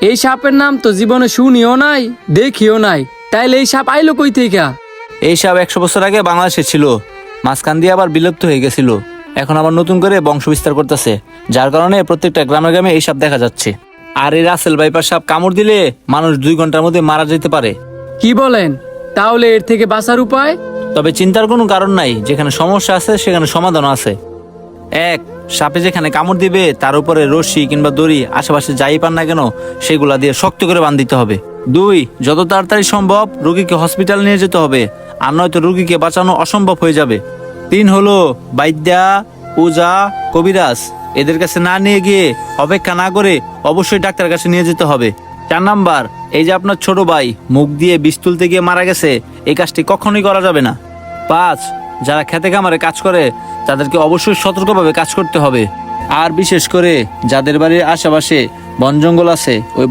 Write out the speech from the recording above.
এই সাপের নাম তো জীবনে শুনিও নাই দেখিও নাই। তাইলে এই সাপ আইলো কই থেকে? এই সাপ একশো বছর আগে বাংলাদেশে ছিল। মাঝখান দিয়ে আবার বিলুপ্ত হয়ে গেছিল। এখন আবার নতুন করে বংশ বিস্তার করতেছে। যার কারণে প্রত্যেকটা গ্রামে গ্রামে এই সাপ দেখা যাচ্ছে। আর এই রাসেল বাইপার সাপ কামড় দিলে মানুষ দুই ঘণ্টার মধ্যে মারা যেতে পারে। কি বলেন? তাহলে এর থেকে বাঁচার উপায়? তবে চিন্তার কোনো কারণ নাই। যেখানে সমস্যা আছে সেখানে সমাধান আছে। এক সাপে যেখানে কামড় দিবে, তার উপরে রশি কিংবা দড়ি আশেপাশে যাই পান না কেন, সেগুলা দিয়ে শক্ত করে বাঁধ দিতে হবে। দুই, যত তাড়াতাড়ি সম্ভব রুগীকে হসপিটাল নিয়ে যেতে হবে, আর নয়তো রুগীকে বাঁচানো অসম্ভব হয়ে যাবে। তিন হলো বাইদ্যা, পূজা, কবিরাজ। এদের কাছে না নিয়ে গিয়ে অপেক্ষা না করে অবশ্যই ডাক্তার কাছে নিয়ে যেতে হবে। চার নাম্বার, এই যে আপনার ছোট ভাই মুখ দিয়ে বিষ তুলতে গিয়ে মারা গেছে, এই কাজটি কখনোই করা যাবে না। পাঁচ, যারা খেতে খামারে কাজ করে তাদেরকে অবশ্যই সতর্কভাবে কাজ করতে হবে। আর বিশেষ করে যাদের বাড়ির আশেপাশে বন জঙ্গল আছে, ওই